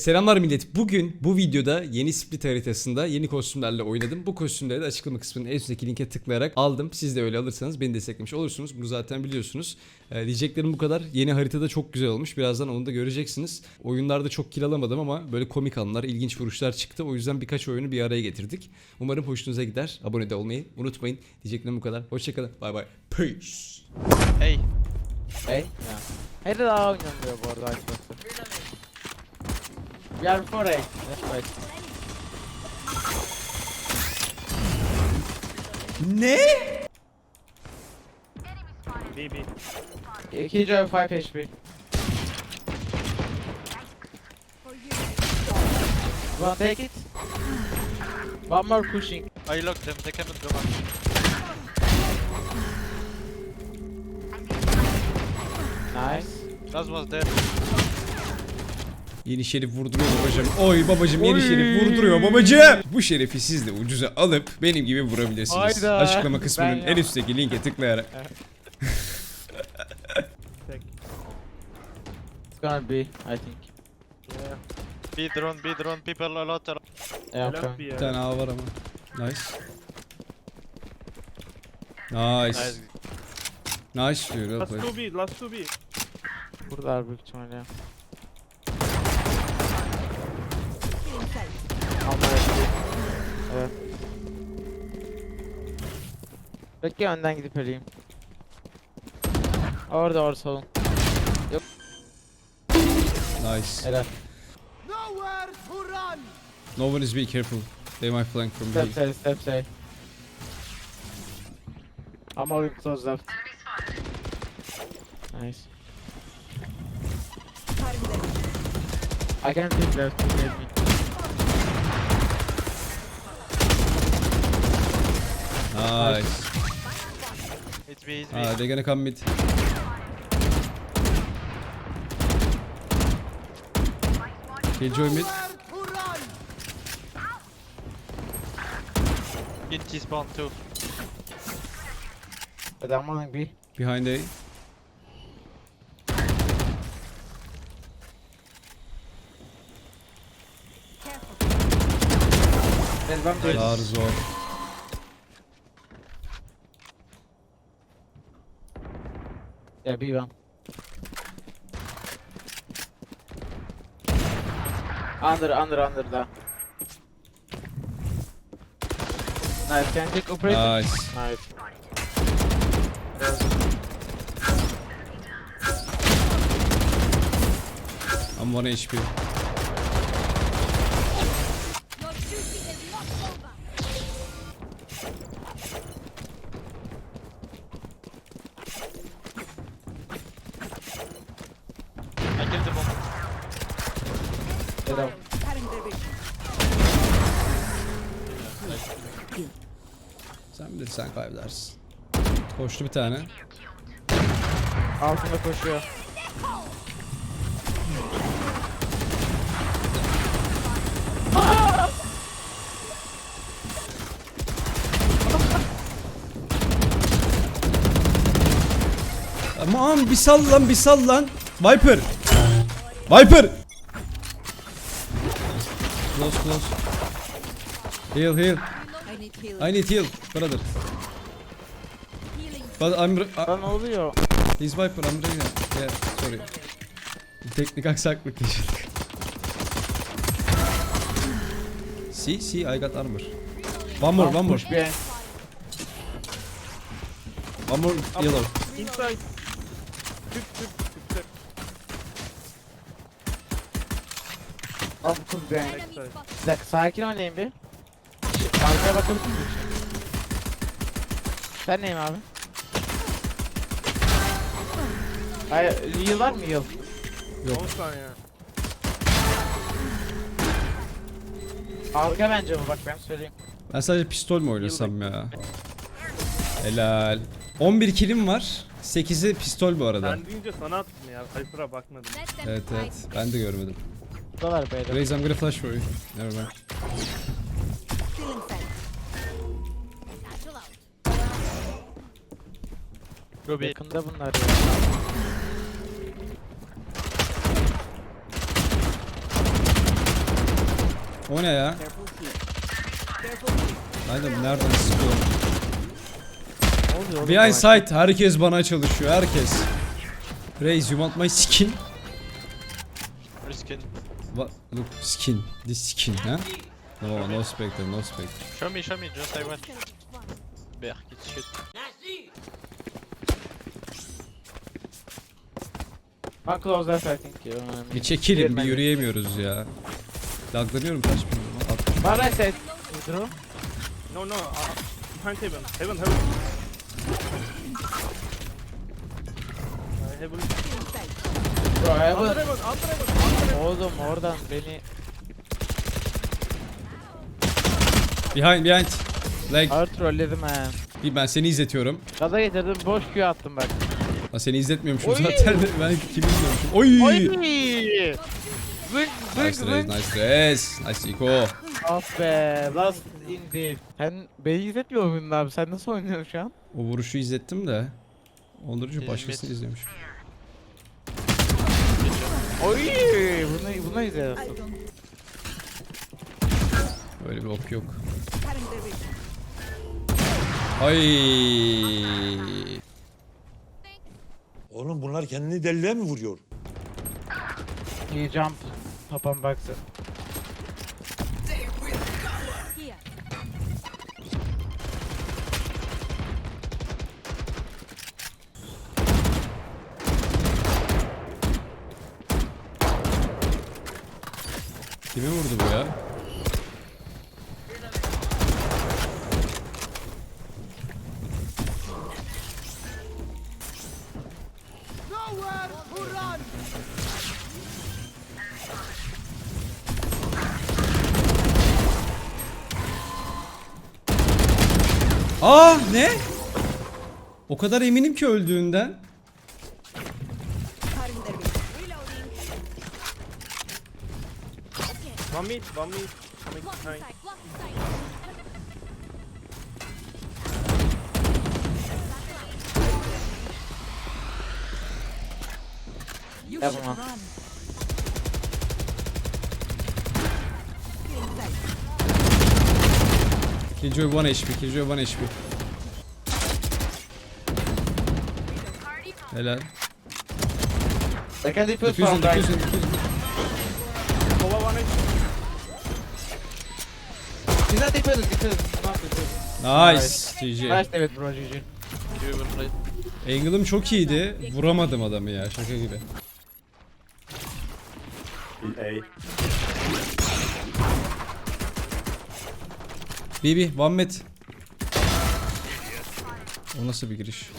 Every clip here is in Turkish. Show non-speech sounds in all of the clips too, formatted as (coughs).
Selamlar millet. Bugün bu videoda yeni split haritasında yeni kostümlerle oynadım. Bu kostümleri de açıklama kısmının en üstteki linke tıklayarak aldım. Siz de öyle alırsanız beni desteklemiş olursunuz. Bunu zaten biliyorsunuz. Ee, diyeceklerim bu kadar. Yeni haritada çok güzel olmuş. Birazdan onu da göreceksiniz. Oyunlarda çok kill alamadım ama böyle komik anlar, ilginç vuruşlar çıktı. O yüzden birkaç oyunu bir araya getirdik. Umarım hoşunuza gider. Abone de olmayı unutmayın. Diyeceklerim bu kadar. Hoşçakalın. Bay bay. Peace. Hey. Hey? Ya. Hadi daha oynanmıyor bu arada. We are for A. That's right. Ne? B B. İki Joe 5 HP. Wanna take it? One more pushing. I locked them. They cannot go back. Nice. Last was dead. Yeni şerif vurduruyor babacım. Oy babacım yeni şerif vurduruyor babacım. Bu şerifi siz de ucuza alıp benim gibi vurabilirsiniz. Hayda. Açıklama kısmının Ben en ya. üstteki linke tıklayarak. It's gonna be, I think. B drone. B drone. People a lot. Yeah, okay. Bir tane A var ama. Nice. Nice. Nice. Nice diyor. Last Last two B, last two B. Buradalar büyük ihtimalle. ya. Ama HP. Evet. Bekle önden gidip öleyim. Orada orada solun. Nice. Helal. No one is be careful. They might flank from B. Step A, step A. I'm moving close left. Nice. I can pick left, you get me. Nice. It's B. It's B. Ah, they're gonna come mid. Killjoy mid. In T spawn too. But I'm moving B. Behind A. B. Dar zor. Yeah, B one. Under, under, under da. Nice, can you take operator? Nice. Nice. I'm 1 HP. Koştu bir tane. Altında koşuyor. Aman bir sal lan bir sal lan. Viper. Viper. Close close. Heal heal. I need heal brother. But I'm Lan ne oluyor? he's Viper I'm doing it. Yeah sorry. Teknik aksaklık yaşadık. See see I got armor. One more one more. Push. One more yellow. Inside. Tüp tüp tüp tüp. Al kız. Bir dakika sakin oynayın bir. Arkaya bakabilir miyim? Sen neyim abi? Hayır, yıl var mı yıl? Yok. 10 saniye. Arka bence bu bak ben söyleyeyim. Ben sadece pistol mü oynasam ya? Helal. 11 kilim var. 8'i pistol bu arada. Sen deyince sana attım ya. Hyper'a bakmadım. Evet evet. Ben de görmedim. Buradalar beyler. Raise I'm gonna flash for you. Never mind. Yakında bunlar ya. O ne ya? Nereden sıkıyorum? Ne oluyor Behind site herkes bana çalışıyor herkes. Raise you want my skin? Riskin. What? Look skin. This skin ha? No no spectre no spectre. Show me, show me, just I want. Berk, it's shit. One close left I think. Bir çekilin bir yürüyemiyoruz ya. Laglanıyorum kaç bin. What I said. Withdraw. No no. Uh, behind heaven. Heaven heaven. Uh, heaven. Bro Under heaven. heaven. Under heaven. Oğlum oradan beni Behind behind. Leg. ağır trolledim he. Bir ben seni izletiyorum. Gaza getirdim boş Q attım bak. Ha seni izletmiyormuşum Oy! zaten. (laughs) Ben kimi izliyormuşum? Oy! Oy! Zık Nice raise, zık. nice raise. Nice Iko. Ah be last indi. Sen beni izletmiyor muydun abi? Sen nasıl oynuyorsun şu an? O vuruşu izlettim de. Bizim başkasını izlemiş. Oy! Bunu bunu izliyorsun. Öyle bir ok yok. Ay. Oğlum bunlar kendini deliliğe mi vuruyor? He jump. Top and box. Aa ne? O kadar eminim ki öldüğünden. One mid. One mid. Coming behind. Yapma. should run. Feeling sight. Killjoy 1 HP, Killjoy 1 HP. Helal. Second defuse Diffusion, from right. diffusion, diffusion. Kova one HP. He's not defuse, defuse. Not. Nice. GG. Nice David bro GG. You will play. Angle'ım çok iyiydi. Vuramadım adamı ya şaka gibi. BB, one mid. O nasıl bir giriş?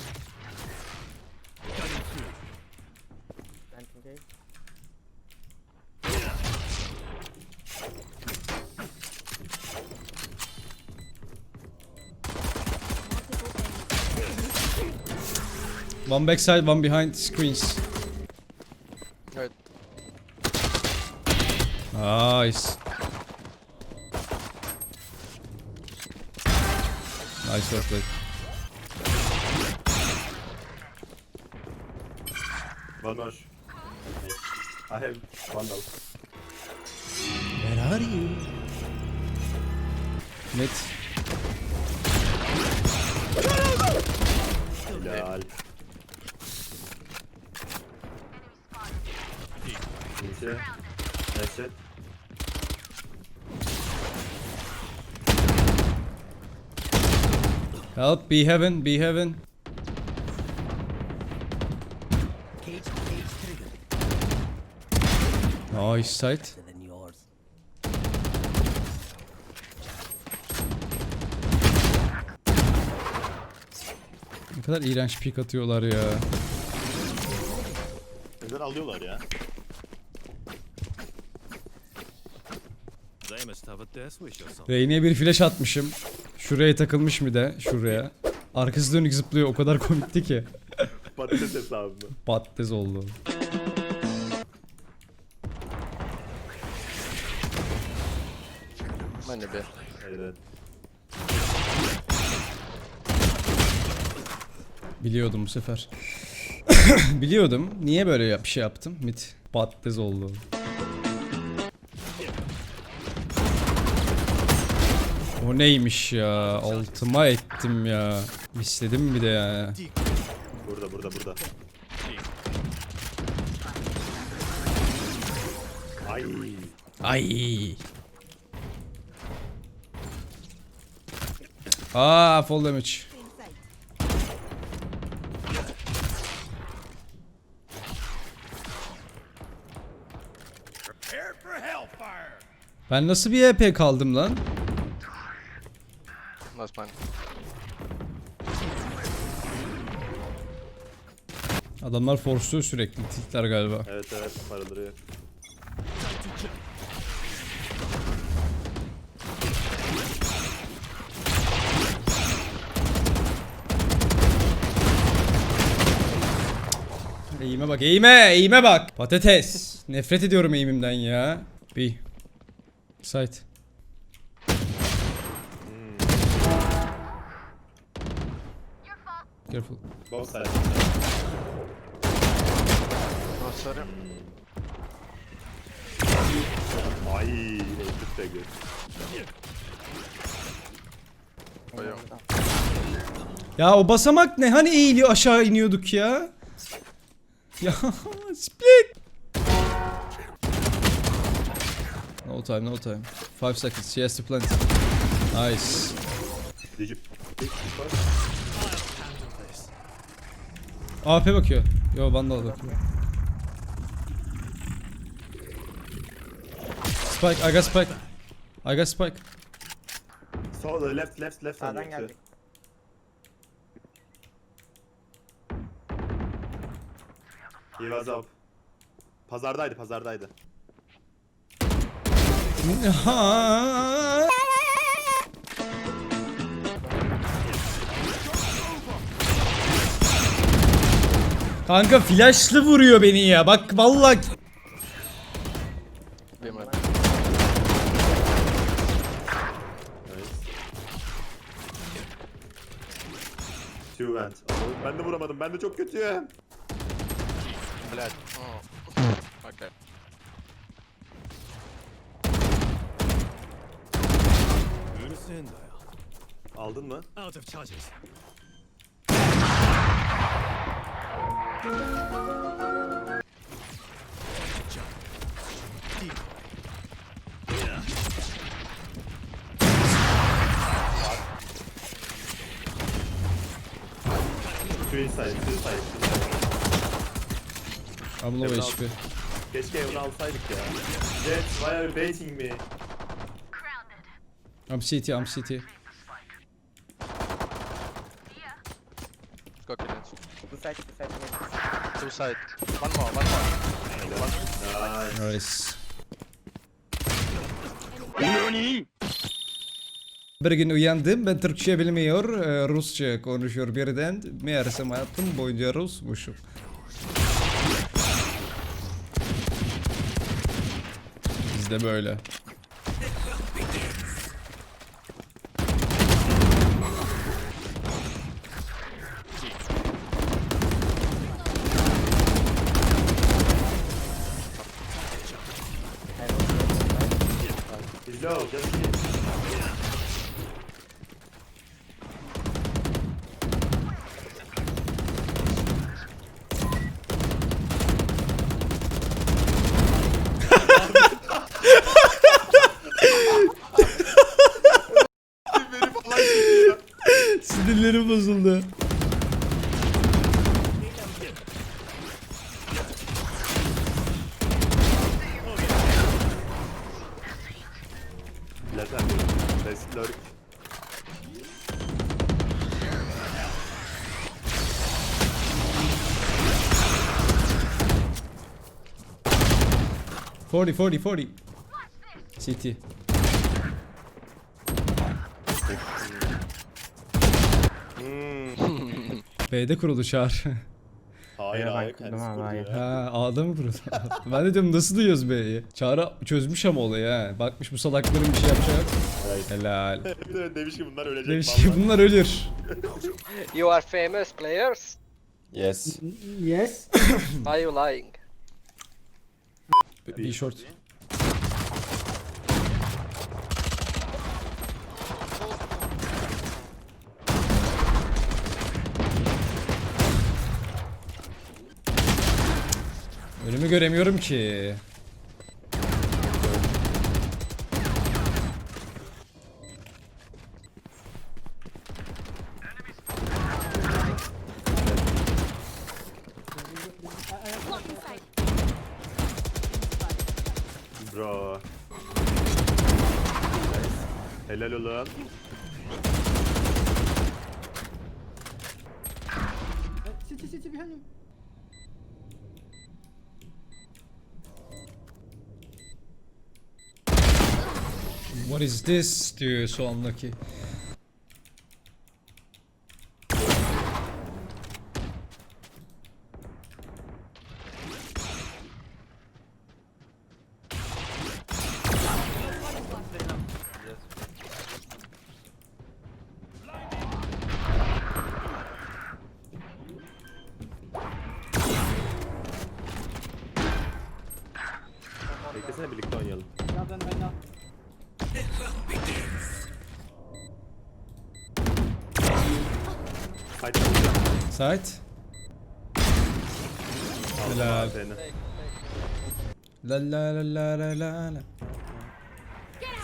One backside, one behind screens. Right. Nice. Nice work play. One more. I have one now. Where are you? Mid. Helal. Neyse. Neyse. Help, be heaven, be heaven. Nice sight. Ne kadar iğrenç pik atıyorlar ya. Neden alıyorlar ya? Reyne'ye bir flash atmışım. Şuraya takılmış mı de şuraya. Arkası dönük zıplıyor o kadar komikti ki. Patates hesabı? Patates oldu. Bence bir. Evet. Biliyordum bu sefer. (coughs) Biliyordum. Niye böyle bir şey yaptım? Mit. Patates oldu. O neymiş ya? Altıma ettim ya. İstedim bir de ya. Burada burada burada. Ay. Ay. Aa full damage. Ben nasıl bir EP kaldım lan? Last man. Adamlar force'luyor sürekli tiltler galiba. Evet evet paraları. Eğime bak eğime eğime bak. Patates. Nefret ediyorum eğimimden ya. B. Site. Careful. Both sides. Sorry. Ay. Öldük de gör. Ya o basamak ne? Hani eğiliyor aşağı iniyorduk ya? (laughs) Ya split. No time, no time. Five seconds. She has to plant. Nice. Did you? AP bakıyor. Yo Vandal bakıyor. Spike, I got spike. I got spike. So the left left left Sağdan geldik. He was up. Pazardaydı pazardaydı. (laughs) Kanka flashlı vuruyor beni ya. Bak vallahi Two vent. Ben de vuramadım. Ben de çok kötüyüm. Blood. Oh. Okay. Aldın mı? Out of charges. Two inside, two inside. I'm low HP. Keşke onu alsaydık ya. Jet, why are you baiting me? I'm CT, I'm CT. Go kill it. Bu side, bu side. Two side. One more, one more. Nice. Nice. Bir gün uyandım ben Türkçe bilmiyor, e, Rusça konuşuyor birden. Meğersem hayatım boyunca Rusmuşum. Bizde böyle. He's low, just 40 40 40. CT. B'de kurulu çağır. Hayır hayır kendisi kurdu hayır. ya. ha A'da mı kurulu? (laughs) ben de diyorum nasıl duyuyoruz B'yi? Çağrı çözmüş ama olayı ha. Bakmış bu salakların bir şey yapacak. Hayır. Helal. (laughs) Demiş ki bunlar ölecek Demiş ki bunlar ölür. You are famous players. Yes. Yes. Why you lying? B, short. Önümü göremiyorum ki. Bro. Helal ulan. What is this diyor sondaki. Beklesene Sait. Helal. Seni. La la la la la la la.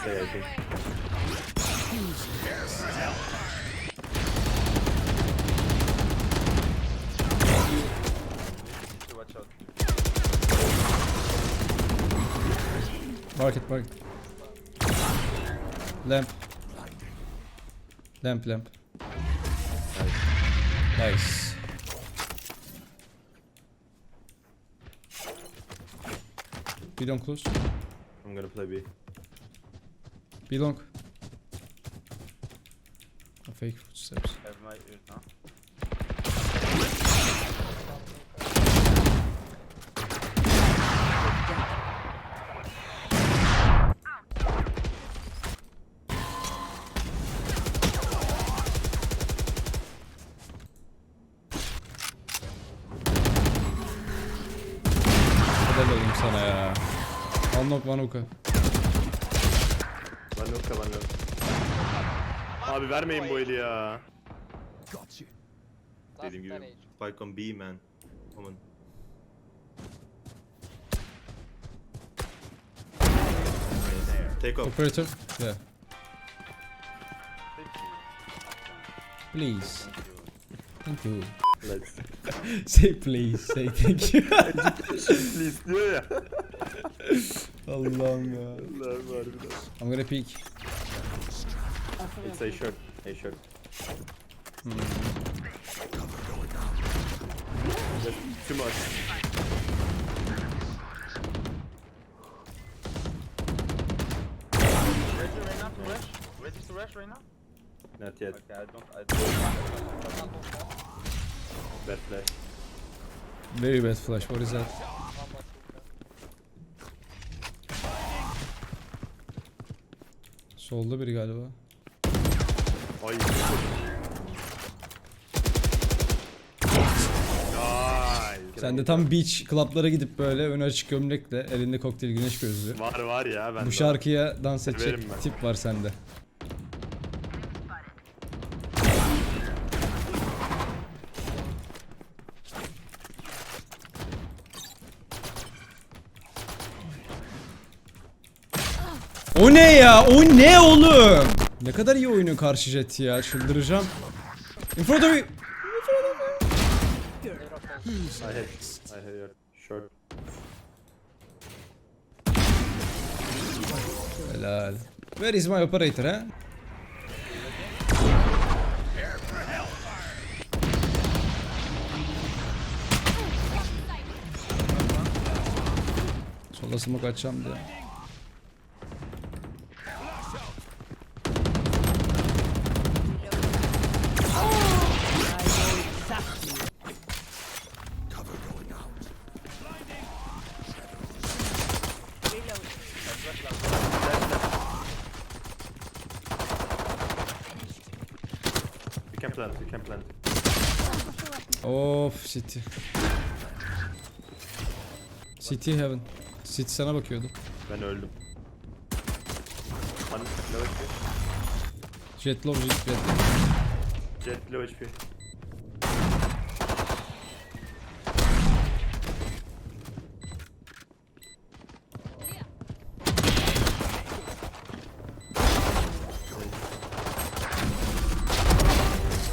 Say I think. Market market. Lamp. Lamp lamp. Nice. Be long close. I'm gonna play B. Be long. A fake footsteps. Helal One knock one hookah. Ben yok ben yok. Abi vermeyin bu eli ya. Last Dediğim gibi. 10 age. Spike on B man. Aman. Take off. Operator? Yeah. Please. Thank you. Let's. (laughs) Say please. Say thank you. (laughs) Please diyor ya. (laughs) Allah'ım ya. Allah'ım harbiden. I'm gonna peek. It's a short. A short. Just too much. Ready to rush right now? Not yet. Okay, I don't. I Bad flash. Very bad flash. What is that? Solda biri galiba. Ay. Sen de tam beach club'lara gidip böyle ön açık gömlekle elinde kokteyl güneş gözlüğü. Var var ya ben Bu şarkıya dans edecek tip var sende. O ne ya? O ne oğlum? Ne kadar iyi oynuyor karşı jet ya. Çıldıracağım. In front of you. I had, I had your short. Helal. Where is my operator ha? Sola smoke açacağım diye. You can plant, you can plant. Of City. City Heaven. City sana bakıyordu. Ben öldüm. Bana low HP. Jet low jet jet. Jet low HP.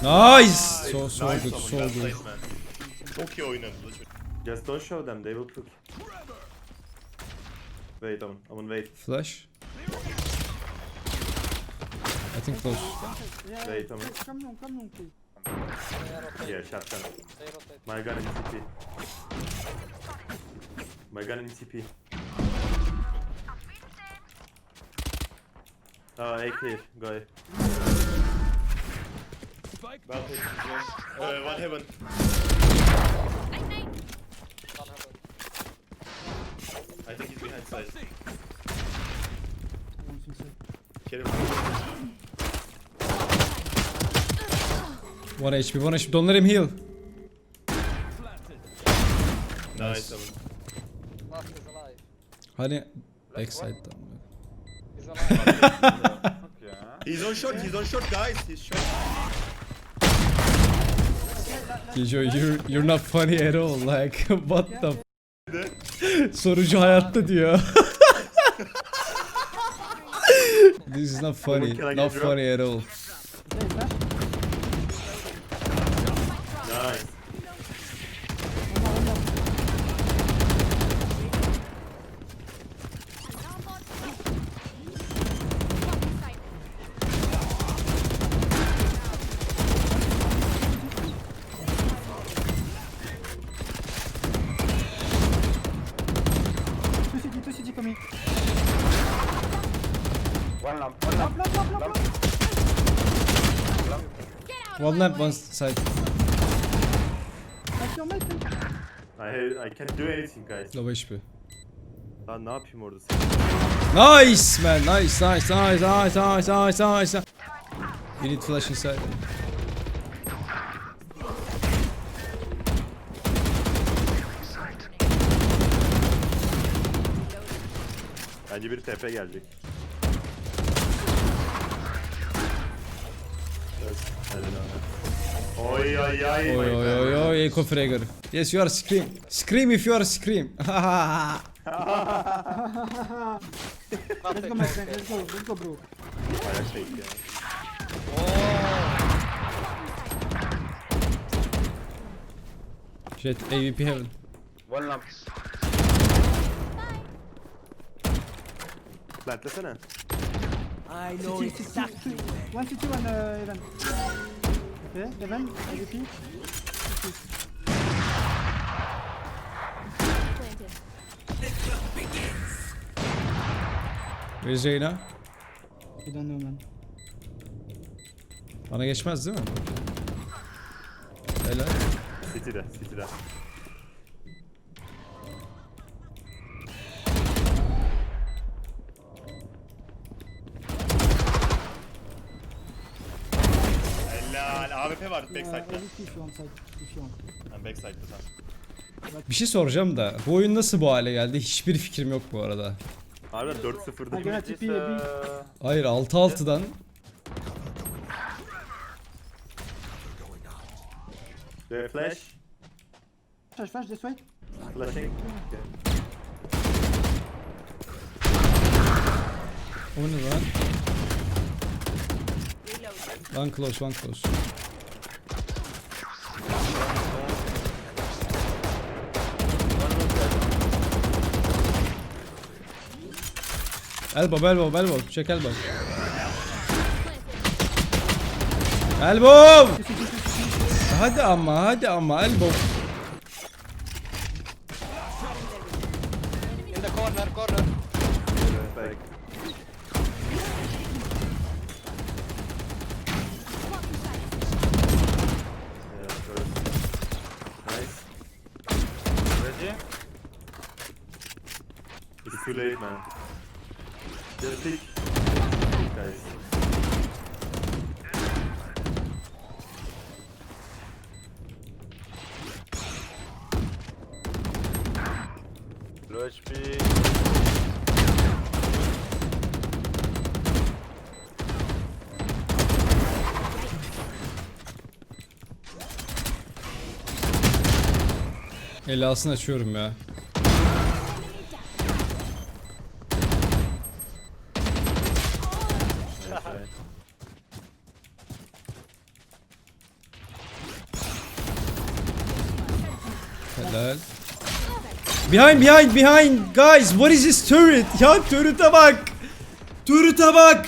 Nice. So so Nice good, so good. Çok iyi oynadı. Just don't show them, they will cook. Wait, Amun, Amun wait, Flash. I think close. wait Amun. Come on, come on, please. Yeah, shotgun. My gun in TP. My gun in TP. Oh, A clear, go ahead. Well, uh, one heaven. One heaven. I think he's behind side. Careful. One HP, one HP. Don't let him heal. Nice, Amun. Last is alive. Hani backside'dan. He's alive. He's on short, he's on short, guys. He's short. Kijo, you're, you're not funny at all. Like, (laughs) what the f- Sorucu hayatta diyor. (laughs) This is not funny. Not funny at all. One side. I, I can't do anything, guys. Low HP. Lan ne yapayım orada? Nice man, nice, nice, nice, nice, nice, nice, nice. You need flash inside. Bence bir TP gelecek. Oy oy oy. Oy oy oy oy, Echo Fragger. Yes, you are scream. Scream if you are scream. (laughs) Let's go, my friend. Let's go, let's go, bro. Ayaktayız ya. Jet, AVP heaven. One lamp. Plantlesene. CT, CT, One CT, one uh, Evan. AVP. Where's Reyna? You don't know, man. Bana geçmez değil mi? Helal. City'de, City'de. AWP var backside'da. Want. Ben backside'da sen. Bir şey soracağım da bu oyun nasıl bu hale geldi? Hiçbir fikrim yok bu arada. Harbiden 4-0'dı. I'm gonna TP a B. Hayır 6-6'dan The flash. Flash, flash, this way. Flashing. o ne lan? One close, one close. Elbow, elbow, elbow. Check elbow. Elbow! Hadi ama, hadi ama elbow. Helasını açıyorum ya. Helal. Behind behind behind guys what is this turret? Ya turret'e bak. Turret'e bak.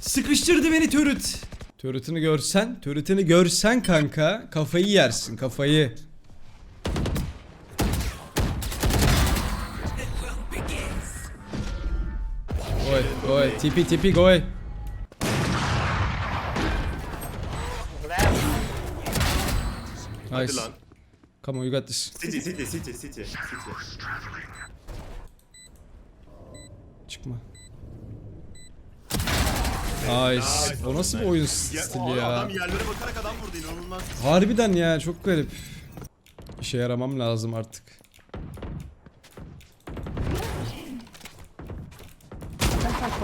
Sıkıştırdı beni turret. Turret'ini görsen, turret'ini görsen kanka kafayı yersin kafayı. Go away. TP, TP, go away. Hadi Nice. lan. Come on, you got this. City, city, city, city, city. Çıkma. Nice. O nasıl bir oyun Ya, stili ya? adam yerlere bakarak adam vurdu inanılmaz. Harbiden ya çok garip. İşe yaramam lazım artık.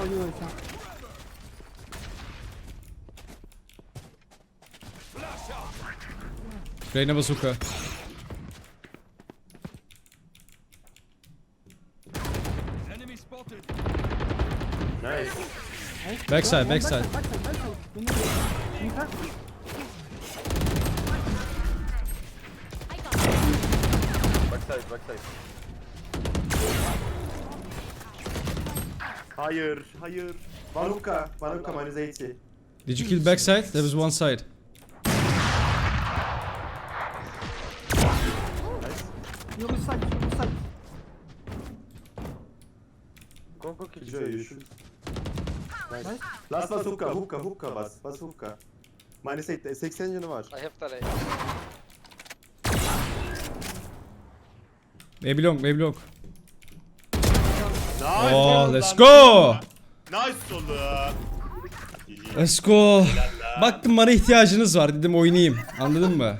Sen kaç kalıyor sen? Reyna bazooka. Nice. Backside, backside. Bak sen bak sen. Beni Beni kalk. Backside, backside. Hayır, hayır. Manuka, Manuka minus 80. Did you kill backside? There was one side. Yok ıslak ıslak. Go, go, kill Joy, you should. Nice. Last was hookah, hookah, hookah bas, bas hookah. Minus 8, 80 canı var. I have the Maybe long, maybe long. Nice. Oh, let's go. Nice oğlum. Let's go. Baktım bana ihtiyacınız var dedim oynayayım. Anladın mı?